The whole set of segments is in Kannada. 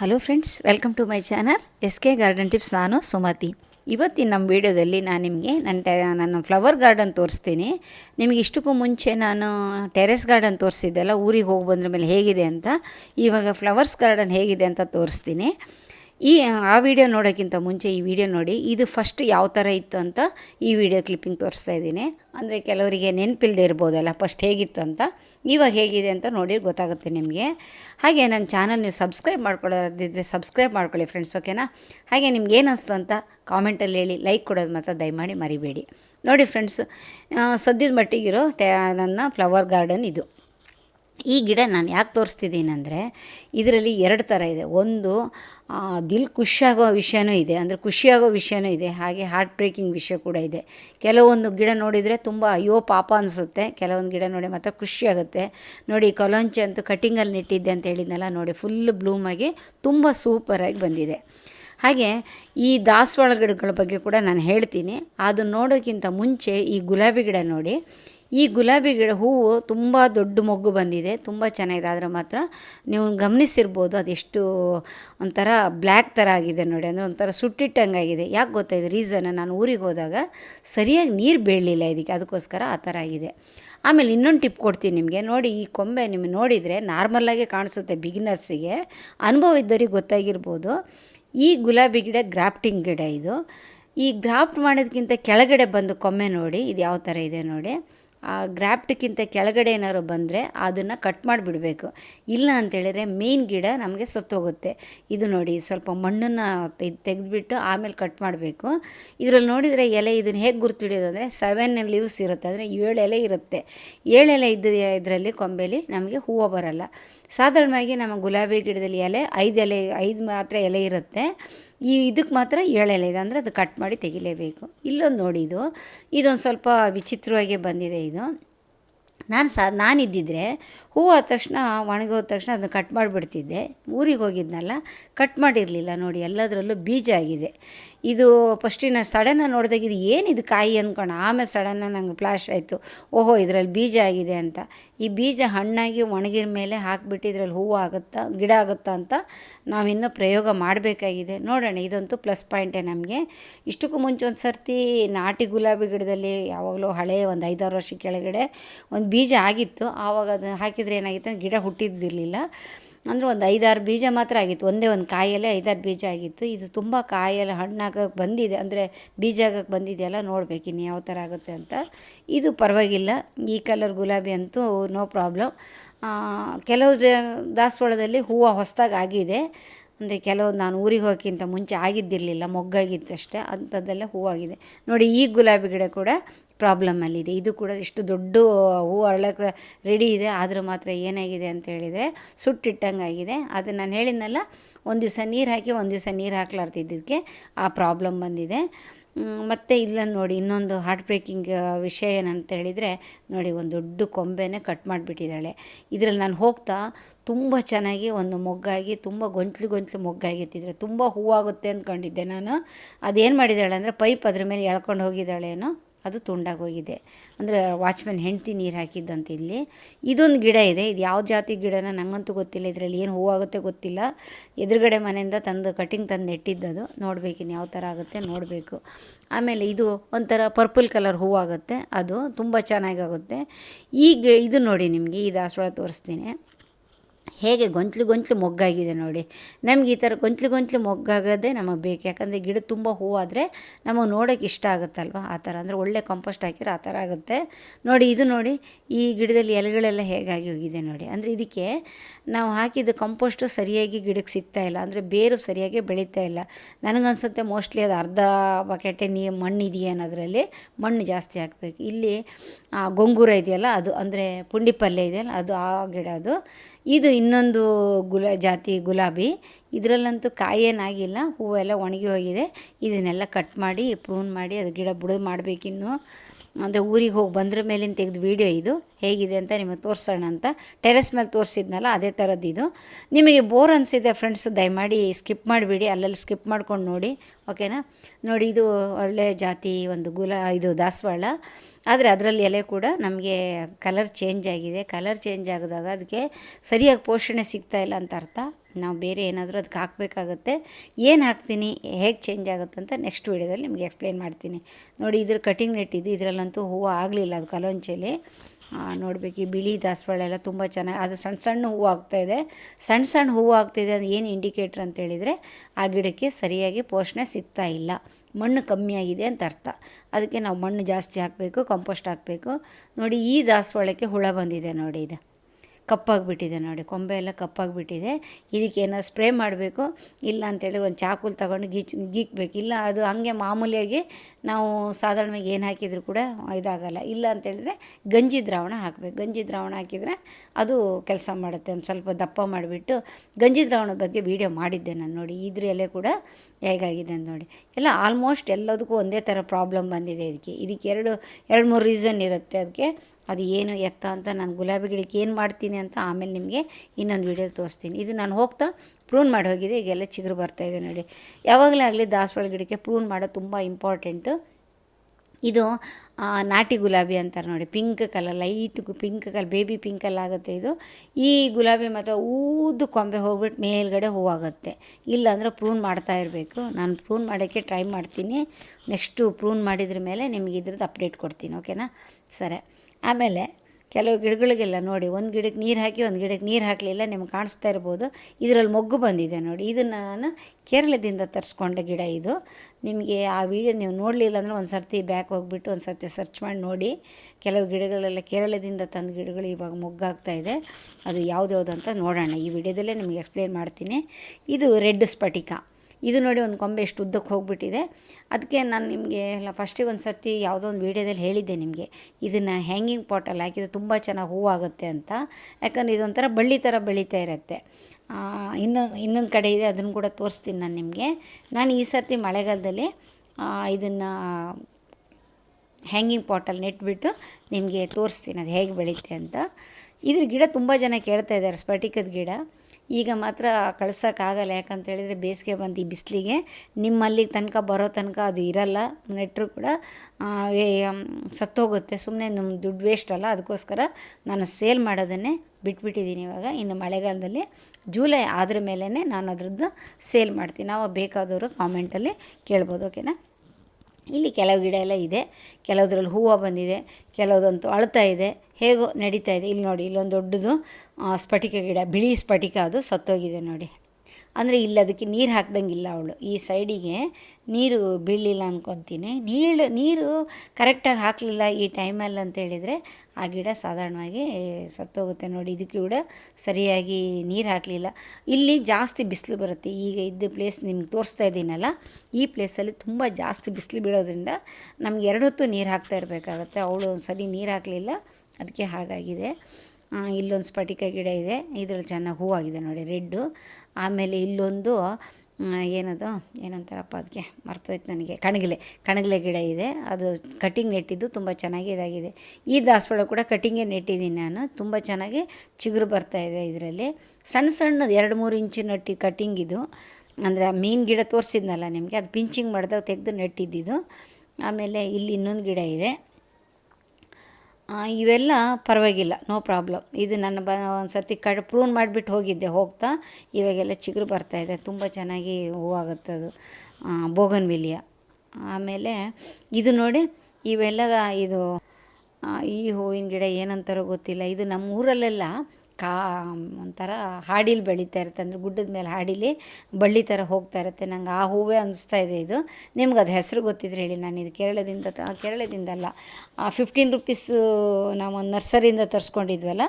Hello friends welcome to my channel S K garden tips ನಾನು ಸುಮತಿ. ಇವತ್ತಿನ ನಮ್ಮ ವಿಡಿಯೋದಲ್ಲಿ ನಾನು ನಿಮಗೆ ನನ್ನ ಟೆ ನನ್ನ ಫ್ಲವರ್ ಗಾರ್ಡನ್ ತೋರಿಸ್ತೀನಿ. ನಿಮಗೆ ಇಷ್ಟಕ್ಕೂ ಮುಂಚೆ ನಾನು ಟೆರೆಸ್ ಗಾರ್ಡನ್ ತೋರಿಸಿದ್ದೆಲ್ಲ ಊರಿಗೆ ಹೋಗಿ ಬಂದ್ರ ಮೇಲೆ ಹೇಗಿದೆ ಅಂತ, ಇವಾಗ ಫ್ಲವರ್ಸ್ ಗಾರ್ಡನ್ ಹೇಗಿದೆ ಅಂತ ತೋರಿಸ್ತೀನಿ. ಈ, ಆ ವಿಡಿಯೋ ನೋಡೋಕ್ಕಿಂತ ಮುಂಚೆ ಈ ವಿಡಿಯೋ ನೋಡಿ, ಇದು ಫಸ್ಟ್ ಯಾವ ಥರ ಇತ್ತು ಅಂತ ಈ ವಿಡಿಯೋ ಕ್ಲಿಪ್ಪಿಂಗ್ ತೋರಿಸ್ತಾ ಇದ್ದೀನಿ. ಅಂದರೆ ಕೆಲವರಿಗೆ ನೆನಪಿಲ್ಲದೆ ಇರ್ಬೋದಲ್ಲ ಫಸ್ಟ್ ಹೇಗಿತ್ತು ಅಂತ. ಇವಾಗ ಹೇಗಿದೆ ಅಂತ ನೋಡಿ ಗೊತ್ತಾಗುತ್ತೆ ನಿಮಗೆ. ಹಾಗೆ ನನ್ನ ಚಾನಲ್ ನೀವು ಸಬ್ಸ್ಕ್ರೈಬ್ ಮಾಡ್ಕೊಳ್ಳೋದಿದ್ದರೆ ಸಬ್ಸ್ಕ್ರೈಬ್ ಮಾಡ್ಕೊಳ್ಳಿ ಫ್ರೆಂಡ್ಸ್ ಓಕೆನಾ ಹಾಗೆ ನಿಮ್ಗೆ ಏನು ಅನಿಸ್ತು ಅಂತ ಕಾಮೆಂಟಲ್ಲಿ ಹೇಳಿ ಲೈಕ್ ಕೊಡೋದು ಮಾತ್ರ ದಯಮಾಡಿ ಮರಿಬೇಡಿ. ನೋಡಿ ಫ್ರೆಂಡ್ಸ್ ಸದ್ಯದ ಮಟ್ಟಿಗಿರೋ ಟ್ಯಾ ನನ್ನ ಫ್ಲವರ್ ಗಾರ್ಡನ್ ಇದು. ಈ ಗಿಡ ನಾನು ಯಾಕೆ ತೋರಿಸ್ತಿದ್ದೀನಿ ಅಂದರೆ ಇದರಲ್ಲಿ ಎರಡು ಥರ ಇದೆ. ಒಂದು ದಿಲ್ ಖುಷಿಯಾಗೋ ವಿಷಯನೂ ಇದೆ, ಅಂದರೆ ಖುಷಿಯಾಗೋ ವಿಷಯನೂ ಇದೆ, ಹಾಗೆ ಹಾರ್ಟ್ ಬ್ರೇಕಿಂಗ್ ವಿಷಯ ಕೂಡ ಇದೆ. ಕೆಲವೊಂದು ಗಿಡ ನೋಡಿದರೆ ತುಂಬ ಅಯ್ಯೋ ಪಾಪ ಅನಿಸುತ್ತೆ, ಕೆಲವೊಂದು ಗಿಡ ನೋಡಿ ಮಾತ್ರ ಖುಷಿಯಾಗುತ್ತೆ ನೋಡಿ, ಕೊಲೊಂಚೆ ಅಂತೂ ಕಟ್ಟಿಂಗಲ್ಲಿ ನೆಟ್ಟಿದ್ದೆ ಅಂತ ಹೇಳಿದ್ನಲ್ಲ, ನೋಡಿ ಫುಲ್ ಬ್ಲೂಮಾಗಿ ತುಂಬ ಸೂಪರಾಗಿ ಬಂದಿದೆ. ಹಾಗೆ ಈ ದಾಸವಾಳ ಗಿಡಗಳ ಬಗ್ಗೆ ಕೂಡ ನಾನು ಹೇಳ್ತೀನಿ. ಅದು ನೋಡೋಕ್ಕಿಂತ ಮುಂಚೆ ಈ ಗುಲಾಬಿ ಗಿಡ ನೋಡಿ ಈ ಗುಲಾಬಿ ಗಿಡ ಹೂವು ತುಂಬ ದೊಡ್ಡ ಮೊಗ್ಗು ಬಂದಿದೆ, ತುಂಬ ಚೆನ್ನಾಗಿದೆ ಆದರೆ ಮಾತ್ರ ನೀವು ಗಮನಿಸಿರ್ಬೋದು ಅದೆಷ್ಟು ಒಂಥರ ಬ್ಲ್ಯಾಕ್ ಥರ ಆಗಿದೆ ನೋಡಿ, ಅಂದರೆ ಒಂಥರ ಸುಟ್ಟಿಟ್ಟಂಗಾಗಿದೆ. ಯಾಕೆ ಗೊತ್ತಾಯಿದೆ ರೀಸನ್ ನಾನು ಊರಿಗೆ ಹೋದಾಗ ಸರಿಯಾಗಿ ನೀರು ಬೀಳಲಿಲ್ಲ ಇದಕ್ಕೆ, ಅದಕ್ಕೋಸ್ಕರ ಆ ಥರ ಆಗಿದೆ. ಆಮೇಲೆ ಇನ್ನೊಂದು ಟಿಪ್ ಕೊಡ್ತೀನಿ ನಿಮಗೆ. ನೋಡಿ, ಈ ಕೊಂಬೆ ನಿಮಗೆ ನೋಡಿದರೆ ನಾರ್ಮಲ್ಲಾಗೆ ಕಾಣಿಸುತ್ತೆ ಬಿಗಿನರ್ಸಿಗೆ ಅನುಭವ ಇದ್ದವ್ರಿಗೆ ಗೊತ್ತಾಗಿರ್ಬೋದು. ಈ ಗುಲಾಬಿ ಗಿಡ ಗ್ರಾಫ್ಟಿಂಗ್ ಗಿಡ ಇದು. ಈ ಗ್ರಾಫ್ಟ್ ಮಾಡೋದಕ್ಕಿಂತ ಕೆಳಗಡೆ ಬಂದು ಕೊಮ್ಮೆ ನೋಡಿ, ಇದು ಯಾವ ಥರ ಇದೆ ನೋಡಿ. ಆ ಗ್ರಾಫ್ಟ್ಗಿಂತ ಕೆಳಗಡೆ ಏನಾದ್ರು ಬಂದರೆ ಅದನ್ನು ಕಟ್ ಮಾಡಿಬಿಡಬೇಕು. ಇಲ್ಲ ಅಂತೇಳಿದರೆ ಮೇಯ್ನ್ ಗಿಡ ನಮಗೆ ಸತ್ತೋಗುತ್ತೆ. ಇದು ನೋಡಿ ಸ್ವಲ್ಪ ಮಣ್ಣನ್ನು ತೆಗೆದುಬಿಟ್ಟು ಆಮೇಲೆ ಕಟ್ ಮಾಡಬೇಕು. ಇದರಲ್ಲಿ ನೋಡಿದರೆ ಎಲೆ ಇದನ್ನು ಹೇಗೆ ಗುರ್ತಿಡಿಯೋದು ಅಂದರೆ ಸೆವೆನ್ ಲೀವ್ಸ್ ಇರುತ್ತೆ. ಅಂದರೆ ಏಳು ಎಲೆ ಇರುತ್ತೆ. ಏಳು ಎಲೆ ಇದ್ದ ಇದರಲ್ಲಿ ಕೊಂಬೆಲಿ ನಮಗೆ ಹೂವು ಬರಲ್ಲ. ಸಾಧಾರಣವಾಗಿ ನಮ್ಮ ಗುಲಾಬಿ ಗಿಡದಲ್ಲಿ ಎಲೆ ಐದು ಎಲೆ, ಐದು ಮಾತ್ರ ಎಲೆ ಇರುತ್ತೆ. ಈ ಇದಕ್ಕೆ ಮಾತ್ರ ಹೇಳಲ್ಲ ಇದೆ ಅಂದರೆ ಅದು ಕಟ್ ಮಾಡಿ ತೆಗಿಲೇಬೇಕು. ಇಲ್ಲೊಂದು ನೋಡಿ ಇದು. ಇದೊಂದು ಸ್ವಲ್ಪ ವಿಚಿತ್ರವಾಗಿ ಬಂದಿದೆ ಇದು. ನಾನು ಸಹ ನಾನಿದ್ದಿದ್ರೆ ಹೂವು ಆದ ತಕ್ಷಣ ಒಣಗೋದ ತಕ್ಷಣ ಅದನ್ನು ಕಟ್ ಮಾಡಿಬಿಡ್ತಿದ್ದೆ. ಊರಿಗೆ ಹೋಗಿದ್ನಲ್ಲ ಕಟ್ ಮಾಡಿರಲಿಲ್ಲ ನೋಡಿ, ಎಲ್ಲದರಲ್ಲೂ ಬೀಜ ಆಗಿದೆ. ಇದು ಫಸ್ಟಿನ ಸಡನ್ನ ನೋಡಿದಾಗ ಇದು ಏನಿದು ಕಾಯಿ ಅಂದ್ಕೊಂಡು ಆಮೇಲೆ ಸಡನ್ನ ನಂಗೆ ಫ್ಲಾಶ್ ಆಯಿತು. ಓಹೋ, ಇದರಲ್ಲಿ ಬೀಜ ಆಗಿದೆ ಅಂತ. ಈ ಬೀಜ ಹಣ್ಣಾಗಿ ಒಣಗಿದ ಮೇಲೆ ಹಾಕಿಬಿಟ್ಟು ಇದರಲ್ಲಿ ಹೂವು ಆಗುತ್ತಾ, ಗಿಡ ಆಗುತ್ತಾ ಅಂತ ನಾವಿನ್ನೂ ಪ್ರಯೋಗ ಮಾಡಬೇಕಾಗಿದೆ. ನೋಡೋಣ, ಇದಂತೂ ಪ್ಲಸ್ ಪಾಯಿಂಟೇ ನಮಗೆ. ಇಷ್ಟಕ್ಕೂ ಮುಂಚೆ ಒಂದು ಸರ್ತಿ ನಾಟಿ ಗುಲಾಬಿ ಗಿಡದಲ್ಲಿ ಯಾವಾಗಲೂ ಹಳೆ ಒಂದು ಐದಾರು ವರ್ಷ ಕೆಳಗಡೆ ಒಂದು ಬೀಜ ಆಗಿತ್ತು. ಆವಾಗ ಅದು ಹಾಕಿದರೆ ಏನಾಗಿತ್ತು, ಗಿಡ ಹುಟ್ಟಿದ್ದಿರಲಿಲ್ಲ. ಅಂದರೆ ಒಂದು ಐದಾರು ಬೀಜ ಮಾತ್ರ ಆಗಿತ್ತು. ಒಂದೇ ಒಂದು ಕಾಯಲ್ಲೇ ಐದಾರು ಬೀಜ ಆಗಿತ್ತು. ಇದು ತುಂಬ ಕಾಯೆಲ್ಲ ಹಣ್ಣಾಗಕ್ಕೆ ಬಂದಿದೆ. ಅಂದರೆ ಬೀಜ ಆಗಕ್ಕೆ ಬಂದಿದೆಯಲ್ಲ ನೋಡ್ಬೇಕು ಇನ್ನು ಯಾವ ಥರ ಆಗುತ್ತೆ ಅಂತ. ಇದು ಪರವಾಗಿಲ್ಲ. ಈ ಕಲರ್ ಗುಲಾಬಿ ಅಂತೂ ನೋ ಪ್ರಾಬ್ಲಮ್ ಕೆಲವು ದಾಸವಾಳದಲ್ಲಿ ಹೂವು ಹೊಸದಾಗಿ ಆಗಿದೆ. ಅಂದರೆ ಕೆಲವು ನಾನು ಊರಿಗೆ ಹೋಗೋಕ್ಕಿಂತ ಮುಂಚೆ ಆಗಿದ್ದಿರಲಿಲ್ಲ ಮೊಗ್ಗಾಗಿತ್ತಷ್ಟೇ ಅಂಥದ್ದೆಲ್ಲ ಹೂವಾಗಿದೆ. ನೋಡಿ, ಈ ಗುಲಾಬಿ ಗಿಡ ಕೂಡ ಪ್ರಾಬ್ಲಮಲ್ಲಿದೆ. ಇದು ಕೂಡ ಇಷ್ಟು ದೊಡ್ಡ ಹೂವು ಅರಳಕ್ಕೆ ರೆಡಿ ಇದೆ. ಆದರೂ ಮಾತ್ರ ಏನಾಗಿದೆ ಅಂತ ಹೇಳಿದರೆ ಸುಟ್ಟಿಟ್ಟಂಗೆ ಆಗಿದೆ ಅದು ನಾನು ಹೇಳಿದ್ನಲ್ಲ, ಒಂದು ದಿವಸ ನೀರು ಹಾಕಿ, ಒಂದು ದಿವಸ ನೀರು ಹಾಕ್ಲಾರ್ದಿದ್ದಕ್ಕೆ ಆ ಪ್ರಾಬ್ಲಮ್ ಬಂದಿದೆ. ಮತ್ತು ಇಲ್ಲ ನೋಡಿ, ಇನ್ನೊಂದು ಹಾರ್ಟ್ ಬ್ರೇಕಿಂಗ್ ವಿಷಯ ಏನಂತ ಹೇಳಿದರೆ, ನೋಡಿ, ಒಂದು ದೊಡ್ಡ ಕೊಂಬೆನೇ ಕಟ್ ಮಾಡಿಬಿಟ್ಟಿದ್ದಾಳೆ. ಇದರಲ್ಲಿ ನಾನು ಹೋಗ್ತಾ ತುಂಬ ಚೆನ್ನಾಗಿ ಒಂದು ಮೊಗ್ಗಾಗಿ, ತುಂಬ ಗೊಂಚಲು ಗೊಂಚಲು ಮೊಗ್ಗಾಗಿತ್ತಿದ್ರೆ, ತುಂಬ ಹೂವಾಗುತ್ತೆ ಅಂದ್ಕೊಂಡಿದ್ದೆ ನಾನು. ಅದೇನು ಮಾಡಿದ್ದಾಳೆ ಅಂದರೆ, ಪೈಪ್ ಅದ್ರ ಮೇಲೆ ಎಳ್ಕೊಂಡು ಹೋಗಿದ್ದಾಳೇನೋ ಅದು ತುಂಡಾಗಿ ಹೋಗಿದೆ ಅಂದರೆ ವಾಚ್ಮ್ಯಾನ್ ಹೆಂಡ್ತಿ ನೀರು ಹಾಕಿದ್ದಂತ ಇಲ್ಲಿ. ಇದೊಂದು ಗಿಡ ಇದೆ. ಇದು ಯಾವ ಜಾತಿ ಗಿಡನ ನನಗಂತೂ ಗೊತ್ತಿಲ್ಲ. ಇದರಲ್ಲಿ ಏನು ಹೂವಾಗುತ್ತೆ ಗೊತ್ತಿಲ್ಲ. ಎದುರುಗಡೆ ಮನೆಯಿಂದ ತಂದು ಕಟಿಂಗ್ ತಂದು ನೆಟ್ಟಿದ್ದದು. ನೋಡಬೇಕಿನ್ನು ಯಾವ ಥರ ಆಗುತ್ತೆ ನೋಡಬೇಕು. ಆಮೇಲೆ ಇದು ಒಂಥರ ಪರ್ಪಲ್ ಕಲರ್ ಹೂವಾಗುತ್ತೆ ಅದು ತುಂಬ ಚೆನ್ನಾಗಾಗುತ್ತೆ ಈ ಇದು ನೋಡಿ ನಿಮಗೆ. ಈ ದಾಸವಾಳ ತೋರಿಸ್ತೀನಿ. ಹೇಗೆ ಗೊಂಚಲು ಗೊಂಚಲು ಮೊಗ್ಗಾಗಿದೆ ನೋಡಿ. ನಮ್ಗೆ ಈ ಥರ ಗೊಂಚಲು ಗೊಂಚಲು ಮೊಗ್ಗಾಗೋದೇ ನಮಗೆ ಬೇಕು. ಯಾಕಂದರೆ ಗಿಡ ತುಂಬ ಹೂವಾದರೆ ನಮಗೆ ನೋಡೋಕೆ ಇಷ್ಟ ಆಗುತ್ತಲ್ವ? ಆ ಥರ ಅಂದರೆ ಒಳ್ಳೆ ಕಂಪೋಸ್ಟ್ ಹಾಕಿದ್ರೆ ಆ ಥರ ಆಗುತ್ತೆ. ನೋಡಿ, ಇದು ನೋಡಿ, ಈ ಗಿಡದಲ್ಲಿ ಎಲೆಗಳೆಲ್ಲ ಹೇಗಾಗಿ ಹೋಗಿದೆ ನೋಡಿ. ಅಂದರೆ ಇದಕ್ಕೆ ನಾವು ಹಾಕಿದ ಕಂಪೋಸ್ಟು ಸರಿಯಾಗಿ ಗಿಡಕ್ಕೆ ಸಿಗ್ತಾ ಇಲ್ಲ. ಅಂದರೆ ಬೇರು ಸರಿಯಾಗಿ ಬೆಳೀತಾ ಇಲ್ಲ. ನನಗನ್ಸುತ್ತೆ ಮೋಸ್ಟ್ಲಿ ಅದು ಅರ್ಧ ಬಕೆಟೆ ನೀ ಮಣ್ಣು ಇದೆಯಾ ಅನ್ನೋದ್ರಲ್ಲಿ ಮಣ್ಣು ಜಾಸ್ತಿ ಹಾಕಬೇಕು. ಇಲ್ಲಿ ಗೊಂಗೂರ ಇದೆಯಲ್ಲ, ಅದು ಅಂದರೆ ಪುಂಡಿ ಪಲ್ಯ ಇದೆಯಲ್ಲ, ಅದು ಆ ಗಿಡ ಅದು. ಇದು ಇನ್ನೊಂದು ಗುಲಾ ಜಾತಿ ಗುಲಾಬಿ. ಇದರಲ್ಲಂತೂ ಕಾಯೇನಾಗಿಲ್ಲ. ಹೂವೆಲ್ಲ ಒಣಗಿ ಹೋಗಿದೆ. ಇದನ್ನೆಲ್ಲ ಕಟ್ ಮಾಡಿ, ಪ್ರೂನ್ ಮಾಡಿ, ಅದು ಗಿಡ ಬುಡದು ಮಾಡಬೇಕಿನ್ನು. ಅಂದರೆ ಊರಿಗೆ ಹೋಗಿ ಬಂದ್ರ ಮೇಲಿನ ತೆಗೆದು ವೀಡಿಯೋ ಇದು. ಹೇಗಿದೆ ಅಂತ ನಿಮಗೆ ತೋರಿಸೋಣ ಅಂತ. ಟೆರೆಸ್ ಮೇಲೆ ತೋರಿಸಿದ್ನಲ್ಲ, ಅದೇ ಥರದ್ದು ಇದು. ನಿಮಗೆ ಬೋರ್ ಅನಿಸಿದೆ ಫ್ರೆಂಡ್ಸ್ ದಯಮಾಡಿ ಸ್ಕಿಪ್ ಮಾಡಿಬಿಡಿ, ಅಲ್ಲಲ್ಲಿ ಸ್ಕಿಪ್ ಮಾಡ್ಕೊಂಡು ನೋಡಿ ಓಕೆನಾ ನೋಡಿ, ಇದು ಒಳ್ಳೆ ಜಾತಿ ಒಂದು ಗುಲಾ, ಇದು ದಾಸವಾಳ. ಆದರೆ ಅದರಲ್ಲಿ ಎಲೆ ಕೂಡ ನಮಗೆ ಕಲರ್ ಚೇಂಜ್ ಆಗಿದೆ. ಕಲರ್ ಚೇಂಜ್ ಆಗಿದಾಗ ಅದಕ್ಕೆ ಸರಿಯಾಗಿ ಪೋಷಣೆ ಸಿಗ್ತಾ ಇಲ್ಲ ಅಂತ ಅರ್ಥ. ನಾವು ಬೇರೆ ಏನಾದರೂ ಅದಕ್ಕೆ ಹಾಕಬೇಕಾಗತ್ತೆ. ಏನು ಹಾಕ್ತೀನಿ, ಹೇಗೆ ಚೇಂಜ್ ಆಗುತ್ತೆ ಅಂತ ನೆಕ್ಸ್ಟ್ ವೀಡಿಯೋದಲ್ಲಿ ನಿಮಗೆ ಎಕ್ಸ್ಪ್ಲೇನ್ ಮಾಡ್ತೀನಿ. ನೋಡಿ, ಇದ್ರ ಕಟಿಂಗ್ ನೆಟ್ಟಿದ್ದು ಇದು, ಇದರಲ್ಲಂತೂ ಹೂವು ಆಗಲಿಲ್ಲ ಅದು ಕಲೋಂಚೆಲಿ ನೋಡಬೇಕು. ಈ ಬಿಳಿ ದಾಸವಾಳ ಎಲ್ಲ ತುಂಬ ಚೆನ್ನಾಗಿ, ಅದು ಸಣ್ಣ ಸಣ್ಣ ಹೂವು ಆಗ್ತಾಯಿದೆ ಸಣ್ಣ ಸಣ್ಣ ಹೂವು ಆಗ್ತಿದೆ ಅದು ಏನು ಇಂಡಿಕೇಟ್ರ್ ಅಂತ ಹೇಳಿದರೆ, ಆ ಗಿಡಕ್ಕೆ ಸರಿಯಾಗಿ ಪೋಷಣೆ ಸಿಗ್ತಾ ಇಲ್ಲ. ಮಣ್ಣು ಕಮ್ಮಿ ಆಗಿದೆ ಅಂತ ಅರ್ಥ. ಅದಕ್ಕೆ ನಾವು ಮಣ್ಣು ಜಾಸ್ತಿ ಹಾಕಬೇಕು ಕಂಪೋಸ್ಟ್ ಹಾಕಬೇಕು. ನೋಡಿ ಈ ದಾಸವಾಳಕ್ಕೆ ಹುಳ ಬಂದಿದೆ ನೋಡಿ ಇದು. ಕಪ್ಪಾಗಿಬಿಟ್ಟಿದೆ ನೋಡಿ, ಕೊಂಬೆ ಎಲ್ಲ ಕಪ್ಪಾಗಿಬಿಟ್ಟಿದೆ. ಇದಕ್ಕೆ ಏನೋ ಸ್ಪ್ರೇ ಮಾಡಬೇಕು, ಇಲ್ಲ ಅಂತೇಳಿ ಒಂದು ಚಾಕುಲ್ ತಗೊಂಡು ಗೀಚ್, ಗೀಕ್ಬೇಕು. ಇಲ್ಲ ಅದು ಹಾಗೆ ಮಾಮೂಲಿಯಾಗಿ ನಾವು ಸಾಧಾರಣವಾಗಿ ಏನು ಹಾಕಿದರೂ ಕೂಡ ಇದಾಗಲ್ಲ. ಇಲ್ಲ ಅಂತೇಳಿದ್ರೆ ಗಂಜಿ ದ್ರಾವಣ ಹಾಕಬೇಕು. ಗಂಜಿ ದ್ರಾವಣ ಹಾಕಿದರೆ ಅದು ಕೆಲಸ ಮಾಡುತ್ತೆ. ಒಂದು ಸ್ವಲ್ಪ ದಪ್ಪ ಮಾಡಿಬಿಟ್ಟು ಗಂಜಿ ದ್ರಾವಣದ ಬಗ್ಗೆ ವೀಡಿಯೋ ಮಾಡಿದ್ದೆ ನಾನು ನೋಡಿ. ಇದ್ರ ಎಲೆ ಕೂಡ ಹೇಗಾಗಿದೆ ಅಂತ ನೋಡಿ. ಎಲ್ಲ ಆಲ್ಮೋಸ್ಟ್ ಎಲ್ಲದಕ್ಕೂ ಒಂದೇ ಥರ ಪ್ರಾಬ್ಲಮ್ ಬಂದಿದೆ ಇದಕ್ಕೆ. ಇದಕ್ಕೆ ಎರಡು ಎರಡು ಮೂರು ರೀಸನ್ ಇರುತ್ತೆ ಅದಕ್ಕೆ. ಅದು ಏನು ಎತ್ತ ಅಂತ ನಾನು ಗುಲಾಬಿ ಗಿಡಕ್ಕೆ ಏನು ಮಾಡ್ತೀನಿ ಅಂತ ಆಮೇಲೆ ನಿಮಗೆ ಇನ್ನೊಂದು ವೀಡಿಯೋ ತೋರಿಸ್ತೀನಿ. ಇದು ನಾನು ಹೋಗ್ತಾ ಪ್ರೂನ್ ಮಾಡಿ ಹೋಗಿದೆ, ಈಗೆಲ್ಲ ಚಿಗುರು ಬರ್ತಾಯಿದೆ ನೋಡಿ. ಯಾವಾಗಲೇ ಆಗಲಿ ದಾಸವಾಳ ಗಿಡಕ್ಕೆ ಪ್ರೂನ್ ಮಾಡೋದು ತುಂಬ ಇಂಪಾರ್ಟೆಂಟು ಇದು ನಾಟಿ ಗುಲಾಬಿ ಅಂತಾರೆ ನೋಡಿ, pink colour, light pink colour, baby ಪಿಂಕಲ್ಲಿ ಆಗುತ್ತೆ ಇದು. ಈ ಗುಲಾಬಿ ಮಾತ್ರ ಊದು ಕೊಂಬೆ ಹೋಗ್ಬಿಟ್ಟು ಮೇಲ್ಗಡೆ ಹೂವಾಗುತ್ತೆ ಇಲ್ಲಾಂದರೆ ಪ್ರೂನ್ ಮಾಡ್ತಾ ಇರಬೇಕು. ನಾನು ಪ್ರೂನ್ ಮಾಡೋಕ್ಕೆ ಟ್ರೈ ಮಾಡ್ತೀನಿ. ನೆಕ್ಸ್ಟು ಪ್ರೂನ್ ಮಾಡಿದ್ರ ಮೇಲೆ ನಿಮಗೆ ಇದ್ರದ್ದು ಅಪ್ಡೇಟ್ ಕೊಡ್ತೀನಿ, ಓಕೆನಾ? ಸರಿ. ಆಮೇಲೆ ಕೆಲವು ಗಿಡಗಳಿಗೆಲ್ಲ ನೋಡಿ, ಒಂದು ಗಿಡಕ್ಕೆ ನೀರು ಹಾಕಿ, ಒಂದು ಗಿಡಕ್ಕೆ ನೀರು ಹಾಕಲಿಲ್ಲ ನಿಮ್ಗೆ ಕಾಣಿಸ್ತಾ ಇರ್ಬೋದು. ಇದರಲ್ಲಿ ಮೊಗ್ಗು ಬಂದಿದೆ ನೋಡಿ. ಇದನ್ನು ನಾನು ಕೇರಳದಿಂದ ತರಿಸ್ಕೊಂಡ ಗಿಡ ಇದು. ನಿಮಗೆ ಆ ವಿಡಿಯೋ ನೀವು ನೋಡಲಿಲ್ಲ ಅಂದರೆ ಒಂದು ಸರ್ತಿ ಬ್ಯಾಕ್ ಹೋಗಿಬಿಟ್ಟು ಒಂದು ಸರ್ತಿ ಸರ್ಚ್ ಮಾಡಿ ನೋಡಿ. ಕೆಲವು ಗಿಡಗಳೆಲ್ಲ ಕೇರಳದಿಂದ ತಂದ ಗಿಡಗಳು ಇವಾಗ ಮೊಗ್ಗಾಗ್ತಾ ಇದೆ. ಅದು ಯಾವುದ್ಯಾವುದು ಅಂತ ನೋಡೋಣ. ಈ ವಿಡಿಯೋದಲ್ಲೇ ನಿಮಗೆ ಎಕ್ಸ್ಪ್ಲೇನ್ ಮಾಡ್ತೀನಿ. ಇದು ರೆಡ್ ಸ್ಫಟಿಕ. ಇದು ನೋಡಿ ಒಂದು ಕೊಂಬೆ ಎಷ್ಟು ಉದ್ದಕ್ಕೆ ಹೋಗ್ಬಿಟ್ಟಿದೆ. ಅದಕ್ಕೆ ನಾನು ನಿಮಗೆ ಎಲ್ಲ ಫಸ್ಟಿಗೆ ಒಂದು ಸರ್ತಿ ಯಾವುದೋ ಒಂದು ವೀಡಿಯೋದಲ್ಲಿ ಹೇಳಿದ್ದೆ ನಿಮಗೆ. ಇದನ್ನು ಹ್ಯಾಂಗಿಂಗ್ ಪಾಟಲ್ಲಿ ಹಾಕಿದ್ರೆ ತುಂಬ ಚೆನ್ನಾಗಿ ಹೂವಾಗುತ್ತೆ ಅಂತ. ಯಾಕಂದರೆ ಇದೊಂಥರ ಬಳ್ಳಿ ಥರ ಬೆಳೀತಾ ಇರುತ್ತೆ. ಇನ್ನೊಂದು ಇನ್ನೊಂದು ಕಡೆ ಇದೆ, ಅದನ್ನು ಕೂಡ ತೋರಿಸ್ತೀನಿ ನಾನು ನಿಮಗೆ. ನಾನು ಈ ಸರ್ತಿ ಮಳೆಗಾಲದಲ್ಲಿ ಇದನ್ನು ಹ್ಯಾಂಗಿಂಗ್ ಪಾಟಲ್ಲಿ ನೆಟ್ಬಿಟ್ಟು ನಿಮಗೆ ತೋರಿಸ್ತೀನಿ ಅದು ಹೇಗೆ ಬೆಳೀತೆ ಅಂತ. ಇದ್ರ ಗಿಡ ತುಂಬ ಜನ ಕೇಳ್ತಾ ಇದ್ದಾರೆ, ಸ್ಫಟಿಕದ ಗಿಡ. ಈಗ ಮಾತ್ರ ಕಳ್ಸೋಕ್ಕಾಗಲ್ಲ. ಯಾಕಂತೇಳಿದರೆ ಬೇಸಿಗೆ ಬಂದು ಈ ಬಿಸಿಲಿಗೆ ನಿಮ್ಮಲ್ಲಿ ತನಕ ಬರೋ ತನಕ ಅದು ಇರಲ್ಲ. ನೆಟ್ಟರು ಕೂಡ ಸತ್ತೋಗುತ್ತೆ. ಸುಮ್ಮನೆ ನಮ್ಮ ದುಡ್ಡು ವೇಸ್ಟ್ ಅಲ್ಲ. ಅದಕ್ಕೋಸ್ಕರ ನಾನು ಸೇಲ್ ಮಾಡೋದನ್ನೇ ಬಿಟ್ಬಿಟ್ಟಿದ್ದೀನಿ ಇವಾಗ. ಇನ್ನು ಮಳೆಗಾಲದಲ್ಲಿ ಜೂಲೈ ಆದ್ರ ಮೇಲೇ ನಾನು ಅದ್ರದ್ದು ಸೇಲ್ ಮಾಡ್ತೀನಿ. ನಾವು ಬೇಕಾದವರು ಕಾಮೆಂಟಲ್ಲಿ ಕೇಳ್ಬೋದು ಓಕೆನಾ ಇಲ್ಲಿ ಕೆಲವು ಗಿಡ ಎಲ್ಲ ಇದೆ. ಕೆಲವುದ್ರಲ್ಲಿ ಹೂವು ಬಂದಿದೆ. ಕೆಲವುದಂತೂ ಅಳ್ತಾ ಇದೆ. ಹೇಗೋ ನಡೀತಾ ಇದೆ. ಇಲ್ಲಿ ನೋಡಿ, ಇಲ್ಲೊಂದು ದೊಡ್ಡದು ಸ್ಫಟಿಕ ಗಿಡ, ಬಿಳಿ ಸ್ಫಟಿಕ ಅದು ಸತ್ತೋಗಿದೆ ನೋಡಿ. ಅಂದರೆ ಇಲ್ಲಿ, ಅದಕ್ಕೆ ನೀರು ಹಾಕ್ದಂಗಿಲ್ಲ ಅವಳು. ಈ ಸೈಡಿಗೆ ನೀರು ಬೀಳಲಿಲ್ಲ ಅನ್ಕೊತೀನಿ. ನೀರು ನೀರು ಕರೆಕ್ಟಾಗಿ ಹಾಕಲಿಲ್ಲ ಈ ಟೈಮಲ್ಲಿ ಅಂತ ಹೇಳಿದರೆ ಆ ಗಿಡ ಸಾಧಾರಣವಾಗಿ ಸತ್ತೋಗುತ್ತೆ ನೋಡಿ. ಇದಕ್ಕೆ ಕೂಡ ಸರಿಯಾಗಿ ನೀರು ಹಾಕಲಿಲ್ಲ. ಇಲ್ಲಿ ಜಾಸ್ತಿ ಬಿಸಿಲು ಬರುತ್ತೆ. ಈಗ ಇದ್ದ ಪ್ಲೇಸ್ ನಿಮ್ಗೆ ತೋರಿಸ್ತಾ ಇದ್ದೀನಲ್ಲ, ಈ ಪ್ಲೇಸಲ್ಲಿ ತುಂಬ ಜಾಸ್ತಿ ಬಿಸಿಲು ಬೀಳೋದ್ರಿಂದ ನಮ್ಗೆ ಎರಡು ಹೊತ್ತು ನೀರು ಹಾಕ್ತಾ ಇರಬೇಕಾಗತ್ತೆ. ಅವಳು ಒಂದು ಸರಿ ನೀರು ಹಾಕಲಿಲ್ಲ, ಅದಕ್ಕೆ ಹಾಗಾಗಿದೆ. ಇಲ್ಲೊಂದು ಸ್ಫಟಿಕ ಗಿಡ ಇದೆ. ಇದ್ರಲ್ಲಿ ಚೆನ್ನಾಗಿ ಹೂವಾಗಿದೆ ನೋಡಿ, ರೆಡ್ಡು. ಆಮೇಲೆ ಇಲ್ಲೊಂದು ಏನದು, ಏನಂತಾರಪ್ಪ ಅದಕ್ಕೆ ಮರ್ತೋಯ್ತು ನನಗೆ. ಕಣಗಿಲೆ ಕಣಗಿಲೆ ಗಿಡ ಇದೆ. ಅದು ಕಟಿಂಗ್ ನೆಟ್ಟಿದ್ದು ತುಂಬ ಚೆನ್ನಾಗಿ ಇದಾಗಿದೆ. ಈ ದಾಸವಾಳ ಕೂಡ ಕಟ್ಟಿಂಗೇ ನೆಟ್ಟಿದ್ದೀನಿ ನಾನು. ತುಂಬ ಚೆನ್ನಾಗಿ ಚಿಗುರು ಬರ್ತಾ ಇದೆ ಇದರಲ್ಲಿ. ಸಣ್ಣ ಸಣ್ಣದು ಎರಡು ಮೂರು ಇಂಚು ನಟ್ಟಿ ಕಟಿಂಗ್ ಇದು. ಅಂದರೆ ಆ ಮೀನು ಗಿಡ ತೋರಿಸಿದ್ನಲ್ಲ ನಿಮಗೆ, ಅದು ಪಿಂಚಿಂಗ್ ಮಾಡಿದಾಗ ತೆಗೆದು ನೆಟ್ಟಿದ್ದಿದ್ದು ಆಮೇಲೆ ಇಲ್ಲಿ ಇನ್ನೊಂದು ಗಿಡ ಇದೆ. ಇವೆಲ್ಲ ಪರವಾಗಿಲ್ಲ ನೋ ಪ್ರಾಬ್ಲಮ್ ಇದು ನನ್ನ ಬ ಒಂದು ಸರ್ತಿ ಕಡ್ ಪ್ರೂನ್ ಮಾಡಿಬಿಟ್ಟು ಹೋಗಿದ್ದೆ, ಹೋಗ್ತಾ, ಇವಾಗೆಲ್ಲ ಚಿಗುರು ಬರ್ತಾಯಿದೆ ತುಂಬ ಚೆನ್ನಾಗಿ ಹೂವಾಗುತ್ತೆ ಅದು ಬೋಗನ್ ಆಮೇಲೆ ಇದು ನೋಡಿ, ಇವೆಲ್ಲ ಇದು ಈ ಹೂವಿನ ಗಿಡ ಏನಂತಾರೋ ಗೊತ್ತಿಲ್ಲ, ಇದು ನಮ್ಮ ಊರಲ್ಲೆಲ್ಲ ಕಾ ಒಂಥರ ಹಾಡಿಲಿ ಬೆಳೀತಾ ಇರುತ್ತೆ. ಅಂದರೆ ಗುಡ್ಡದ ಮೇಲೆ ಹಾಡಿಲಿ ಬಳ್ಳಿ ಥರ ಹೋಗ್ತಾ ಇರುತ್ತೆ. ನಂಗೆ ಆ ಹೂವೇ ಅನಿಸ್ತಾ ಇದೆ ಇದು. ನಿಮ್ಗೆ ಅದು ಹೆಸರು ಗೊತ್ತಿದ್ರೆ ಹೇಳಿ. ನಾನು ಇದು ಕೇರಳದಿಂದ ತ- ಕೇರಳದಿಂದ ಅಲ್ಲ. ಫಿಫ್ಟೀನ್ ರುಪೀಸು ನಾವು ನರ್ಸರಿಯಿಂದ ತರಿಸ್ಕೊಂಡಿದ್ವಲ್ಲ,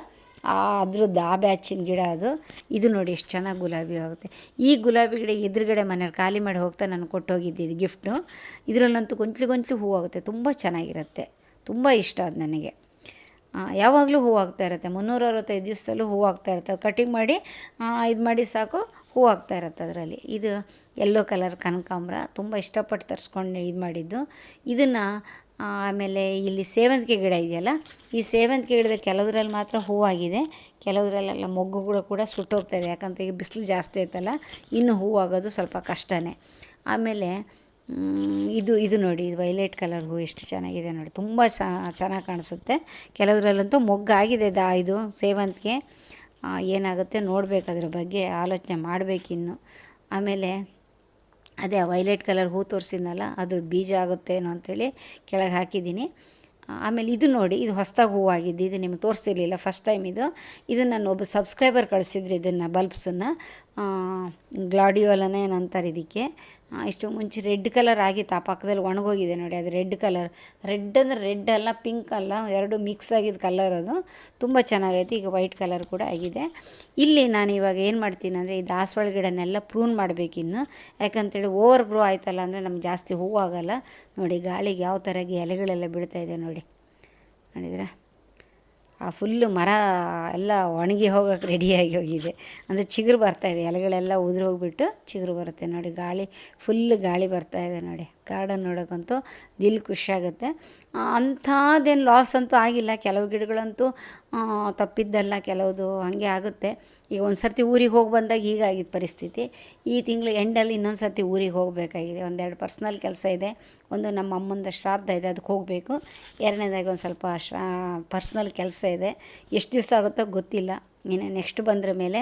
ಆ ಅದ್ರದ್ದು ಆ ಬ್ಯಾಚಿನ ಗಿಡ ಅದು. ಇದು ನೋಡಿ ಎಷ್ಟು ಚೆನ್ನಾಗಿ ಗುಲಾಬಿ ಆಗುತ್ತೆ. ಈ ಗುಲಾಬಿ ಗಿಡ ಎದುರುಗಡೆ ಮನೆಯವ್ರು ಖಾಲಿ ಮಾಡಿ ಹೋಗ್ತಾ ನಾನು ಕೊಟ್ಟೋಗಿದ್ದೆ ಇದು ಗಿಫ್ಟು. ಇದರಲ್ಲಂತೂ ಗೊಂಚಲು ಗೊಂಚಲು ಹೂವಾಗುತ್ತೆ. ತುಂಬ ಚೆನ್ನಾಗಿರುತ್ತೆ. ತುಂಬ ಇಷ್ಟ ಅದು ನನಗೆ. ಯಾವಾಗಲೂ ಹೂವಾಗ್ತಾ ಇರುತ್ತೆ. ಮುನ್ನೂರ ಅರವತ್ತೈದು ದಿವಸದಲ್ಲೂ ಹೂವು ಆಗ್ತಾ ಇರುತ್ತೆ. ಕಟಿಂಗ್ ಮಾಡಿ ಇದು ಮಾಡಿ ಸಾಕು ಹೂವಾಗ್ತಾ ಇರುತ್ತೆ ಅದರಲ್ಲಿ. ಇದು ಯೆಲ್ಲೋ ಕಲರ್ ಕನಕಾಂಬ್ರ. ತುಂಬ ಇಷ್ಟಪಟ್ಟು ತರಿಸ್ಕೊಂಡು ಇದು ಮಾಡಿದ್ದು. ಇದನ್ನು ಆಮೇಲೆ ಇಲ್ಲಿ ಸೇವಂತಿಗೆ ಗಿಡ ಇದೆಯಲ್ಲ, ಈ ಸೇವಂತಿಗೆ ಗಿಡದಲ್ಲಿ ಕೆಲವರಲ್ಲಿ ಮಾತ್ರ ಹೂವಾಗಿದೆ ಕೆಲವರಲ್ಲೆಲ್ಲ ಮೊಗ್ಗುಗಳು ಕೂಡ ಸುಟ್ಟೋಗ್ತಾಯಿದೆ ಯಾಕಂತ ಈಗ ಬಿಸಿಲು ಜಾಸ್ತಿ ಐತಲ್ಲ ಇನ್ನು ಹೂವಾಗೋದು ಸ್ವಲ್ಪ ಕಷ್ಟನೇ. ಆಮೇಲೆ ಇದು ಇದು ನೋಡಿ, ಇದು ವೈಲೆಟ್ ಕಲರ್ ಹೂ ಎಷ್ಟು ಚೆನ್ನಾಗಿದೆ ನೋಡಿ. ತುಂಬ ಚೆನ್ನಾಗಿ ಕಾಣಿಸುತ್ತೆ. ಕೆಲವರಲ್ಲಂತೂ ಮೊಗ್ಗಾಗಿದೆ ದಾ, ಇದು ಸೇವಂತಿಗೆ. ಏನಾಗುತ್ತೆ ನೋಡಬೇಕು ಅದ್ರ ಬಗ್ಗೆ, ಆಲೋಚನೆ ಮಾಡಬೇಕಿನ್ನು. ಆಮೇಲೆ ಅದೇ ವೈಲೆಟ್ ಕಲರ್ ಹೂ ತೋರಿಸಿದ್ನಲ್ಲ, ಅದು ಬೀಜ ಆಗುತ್ತೇನೋ ಅಂಥೇಳಿ ಕೆಳಗೆ ಹಾಕಿದ್ದೀನಿ. ಆಮೇಲೆ ಇದು ನೋಡಿ, ಇದು ಹೊಸ್ದಾಗಿ ಹೂವಾಗಿದ್ದು ಇದು ನಿಮ್ಗೆ ತೋರಿಸ್ತಿರ್ಲಿಲ್ಲ ಫಸ್ಟ್ ಟೈಮ್ ಇದು. ಇದು ನಾನು ಒಬ್ಬ ಸಬ್ಸ್ಕ್ರೈಬರ್ ಕಳಿಸಿದ್ರು ಇದನ್ನು ಬಲ್ಬ್ಸನ್ನು ಗ್ಲಾಡಿಯೋಲನೇ ಏನಂತಾರೆ ಇದಕ್ಕೆ. ಇಷ್ಟು ಮುಂಚೆ ರೆಡ್ ಕಲರ್ ಆಗಿತ್ತು, ಆ ಪಕ್ಕದಲ್ಲಿ ಒಣಗೋಗಿದೆ ನೋಡಿ, ಅದು ರೆಡ್ ಕಲರ್. ರೆಡ್ ಅಂದರೆ ರೆಡ್ ಅಲ್ಲ, ಪಿಂಕ್ ಅಲ್ಲ, ಎರಡು ಮಿಕ್ಸ್ ಆಗಿದ್ದ ಕಲರ್ ಅದು. ತುಂಬ ಚೆನ್ನಾಗೈತೆ, ಈಗ ವೈಟ್ ಕಲರ್ ಕೂಡ ಆಗಿದೆ. ಇಲ್ಲಿ ನಾನು ಇವಾಗ ಏನು ಮಾಡ್ತೀನಿ ಅಂದರೆ, ಈ ದಾಸವಾಳ ಗಿಡನೆಲ್ಲ ಪ್ರೂನ್ ಮಾಡಬೇಕಿನ್ನು ಯಾಕಂತೇಳಿ ಓವರ್ ಗ್ರೋ ಆಯ್ತಲ್ಲ ಅಂದರೆ ನಮ್ಗೆ ಜಾಸ್ತಿ ಹೂವು ಆಗೋಲ್ಲ ನೋಡಿ ಗಾಳಿಗೆ ಯಾವ ಥರ ಎಲೆಗಳೆಲ್ಲ ಬೀಳ್ತಾ ಇದೆ ನೋಡಿ. ನೋಡಿದ್ರೆ? ಆ ಫುಲ್ಲು ಮರ ಎಲ್ಲ ಒಣಗಿ ಹೋಗೋಕೆ ರೆಡಿಯಾಗಿ ಹೋಗಿದೆ. ಅಂದರೆ ಚಿಗುರು ಬರ್ತಾಯಿದೆ ಎಲೆಗಳೆಲ್ಲ ಉದುರಿ ಹೋಗ್ಬಿಟ್ಟು ಚಿಗುರು ಬರುತ್ತೆ ನೋಡಿ, ಗಾಳಿ ಫುಲ್ ಗಾಳಿ ಬರ್ತಾ ಇದೆ ನೋಡಿ. ಗಾರ್ಡನ್ ನೋಡೋಕ್ಕಂತೂ ದಿಲ್ ಖುಷಿಯಾಗುತ್ತೆ. ಅಂಥದ್ದೇನು ಲಾಸ್ ಅಂತೂ ಆಗಿಲ್ಲ. ಕೆಲವು ಗಿಡಗಳಂತೂ ತಪ್ಪಿದ್ದಲ್ಲ, ಕೆಲವುದು ಹಾಗೆ ಆಗುತ್ತೆ. ಈಗ ಒಂದು ಸರ್ತಿ ಊರಿಗೆ ಹೋಗಿ ಬಂದಾಗ ಹೀಗಾಗಿದ್ದ ಪರಿಸ್ಥಿತಿ. ಈ ತಿಂಗಳು ಎಂಡಲ್ಲಿ ಇನ್ನೊಂದು ಸರ್ತಿ ಊರಿಗೆ ಹೋಗಬೇಕಾಗಿದೆ. ಒಂದೆರಡು ಪರ್ಸ್ನಲ್ ಕೆಲಸ ಇದೆ. ಒಂದು ನಮ್ಮ ಅಮ್ಮಂದು ಶ್ರಾದ್ದ ಇದೆ ಅದಕ್ಕೆ ಹೋಗಬೇಕು. ಎರಡನೇದಾಗಿ ಒಂದು ಸ್ವಲ್ಪ ಶ್ರಾ ಪರ್ಸ್ನಲ್ ಕೆಲಸ ಇದೆ. ಎಷ್ಟು ದಿವಸ ಆಗುತ್ತೋ ಗೊತ್ತಿಲ್ಲ. ಇನ್ನು ನೆಕ್ಸ್ಟ್ ಬಂದ್ರ ಮೇಲೆ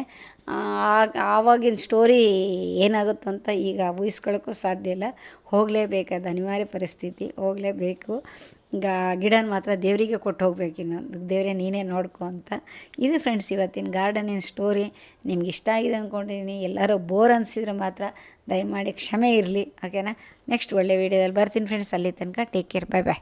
ಆಗ, ಆವಾಗಿನ ಸ್ಟೋರಿ ಏನಾಗುತ್ತೋ ಅಂತ ಈಗ ಊಹಿಸ್ಕೊಳ್ಳೋಕ್ಕೂ ಸಾಧ್ಯ ಇಲ್ಲ. ಹೋಗಲೇಬೇಕಾದ ಅನಿವಾರ್ಯ ಪರಿಸ್ಥಿತಿ, ಹೋಗಲೇಬೇಕು. ಈಗ ಗಿಡನ ಮಾತ್ರ ದೇವರಿಗೆ ಕೊಟ್ಟು ಹೋಗ್ಬೇಕಿನ್ನು ದೇವರೇ, ನೀನೇ ನೋಡ್ಕೊ ಅಂತ. ಇದು ಫ್ರೆಂಡ್ಸ್ ಇವತ್ತಿನ ಗಾರ್ಡನಿನ ಸ್ಟೋರಿ ನಿಮ್ಗೆ ಇಷ್ಟ ಆಗಿದೆ ಅಂದ್ಕೊಂಡಿದ್ದೀನಿ ಎಲ್ಲರೂ ಬೋರ್ ಅನಿಸಿದ್ರೆ ಮಾತ್ರ ದಯಮಾಡಿ ಕ್ಷಮೆ ಇರಲಿ ಓಕೆನಾ ನೆಕ್ಸ್ಟ್ ಒಳ್ಳೆ ವೀಡಿಯೋದಲ್ಲಿ ಬರ್ತೀನಿ ಫ್ರೆಂಡ್ಸ್ ಅಲ್ಲಿ ತನಕ ಟೇಕ್ ಕೇರ್ ಬೈ ಬಾಯ್